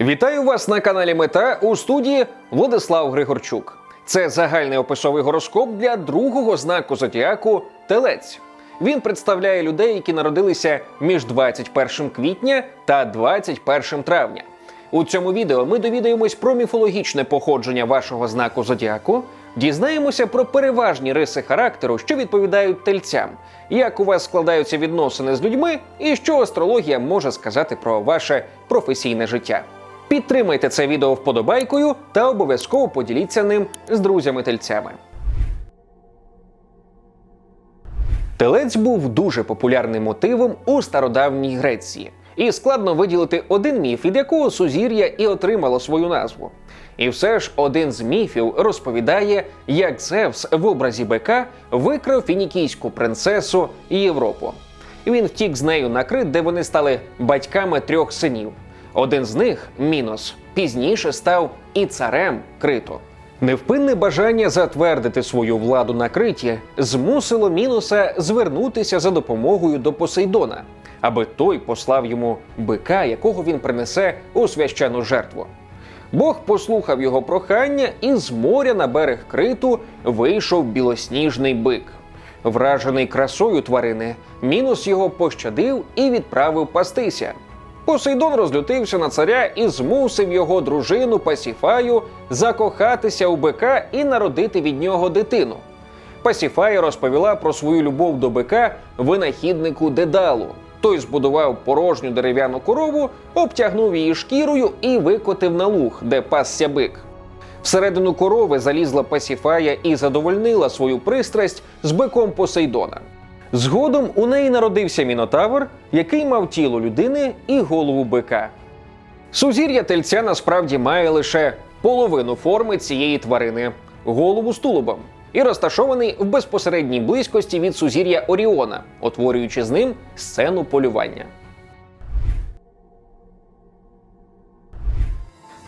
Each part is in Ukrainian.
Вітаю вас на каналі Мета у студії Владислав Григорчук. Це загальний описовий гороскоп для другого знаку зодіаку Телець. Він представляє людей, які народилися між 21 квітня та 21 травня. У цьому відео ми довідаємось про міфологічне походження вашого знаку зодіаку, дізнаємося про переважні риси характеру, що відповідають тельцям, як у вас складаються відносини з людьми, і що астрологія може сказати про ваше професійне життя. Підтримайте це відео вподобайкою та обов'язково поділіться ним з друзями-тельцями. Телець був дуже популярним мотивом у стародавній Греції, і складно виділити один міф, від якого сузір'я і отримало свою назву. І все ж один з міфів розповідає, як Зевс в образі бика викрав фінікійську принцесу Європу. Він втік з нею на крит, де вони стали батьками трьох синів. Один з них, Мінос, пізніше став і царем Криту. Невпинне бажання затвердити свою владу на Криті змусило Міноса звернутися за допомогою до Посейдона, аби той послав йому бика, якого він принесе у священну жертву. Бог послухав його прохання, і з моря на берег Криту вийшов білосніжний бик. Вражений красою тварини, Мінос його пощадив і відправив пастися. Посейдон розлютився на царя і змусив його дружину Пасіфаю закохатися у бика і народити від нього дитину. Пасіфая розповіла про свою любов до бика винахіднику Дедалу. Той збудував порожню дерев'яну корову, обтягнув її шкірою і викотив на луг, де пасся бик. Всередину корови залізла Пасіфая і задовольнила свою пристрасть з биком Посейдона. Згодом у неї народився мінотавр, який мав тіло людини і голову бика. Сузір'я тельця насправді має лише половину форми цієї тварини голову з тулубом, і розташований в безпосередній близькості від сузір'я Оріона, утворюючи з ним сцену полювання.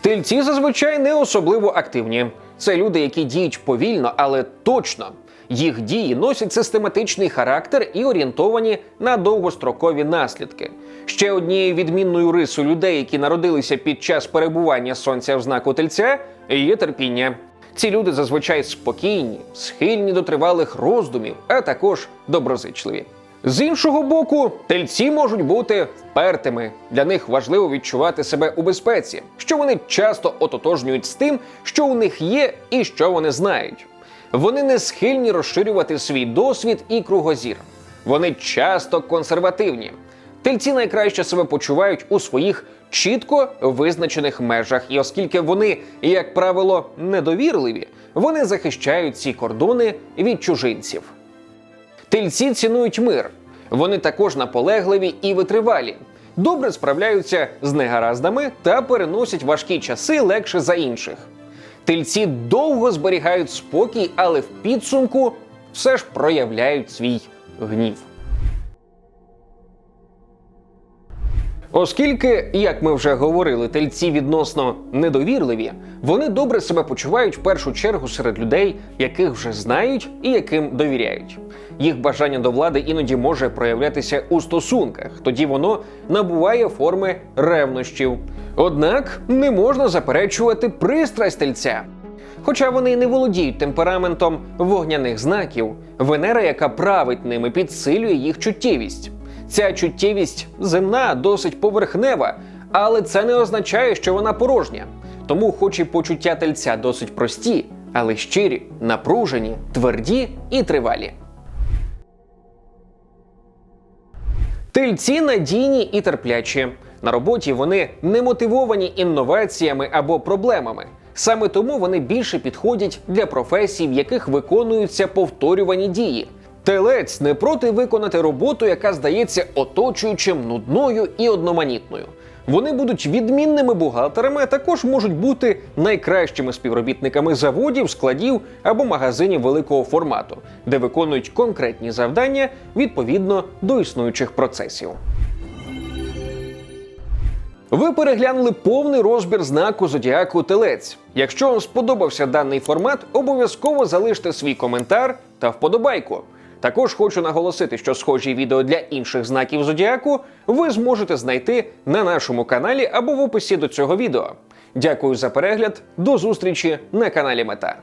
Тельці зазвичай не особливо активні. Це люди, які діють повільно, але точно. Їх дії носять систематичний характер і орієнтовані на довгострокові наслідки. Ще однією відмінною рисою людей, які народилися під час перебування сонця в знаку тельця, є терпіння. Ці люди зазвичай спокійні, схильні до тривалих роздумів, а також доброзичливі. З іншого боку, тельці можуть бути впертими. Для них важливо відчувати себе у безпеці, що вони часто ототожнюють з тим, що у них є і що вони знають. Вони не схильні розширювати свій досвід і кругозір. Вони часто консервативні. Тельці найкраще себе почувають у своїх чітко визначених межах, і оскільки вони, як правило, недовірливі, вони захищають ці кордони від чужинців. Тельці цінують мир. Вони також наполегливі і витривалі, добре справляються з негараздами та переносять важкі часи легше за інших. Тельці довго зберігають спокій, але в підсумку все ж проявляють свій гнів. Оскільки, як ми вже говорили, тельці відносно недовірливі, вони добре себе почувають в першу чергу серед людей, яких вже знають і яким довіряють. Їх бажання до влади іноді може проявлятися у стосунках, тоді воно набуває форми ревнощів. Однак не можна заперечувати пристрасть тельця. Хоча вони не володіють темпераментом вогняних знаків, Венера, яка править ними, підсилює їх чуттєвість. Ця чуттєвість земна, досить поверхнева, але це не означає, що вона порожня. Тому, хоч і почуття тельця досить прості, але щирі, напружені, тверді і тривалі. Тельці надійні і терплячі. На роботі вони не мотивовані інноваціями або проблемами. Саме тому вони більше підходять для професій, в яких виконуються повторювані дії. Телець не проти виконати роботу, яка здається оточуючим нудною і одноманітною. Вони будуть відмінними бухгалтерами, а також можуть бути найкращими співробітниками заводів, складів або магазинів великого формату, де виконують конкретні завдання відповідно до існуючих процесів. Ви переглянули повний розбір знаку зодіаку Телець. Якщо вам сподобався даний формат, обов'язково залиште свій коментар та вподобайку. Також хочу наголосити, що схожі відео для інших знаків зодіаку ви зможете знайти на нашому каналі або в описі до цього відео. Дякую за перегляд, до зустрічі на каналі Мета.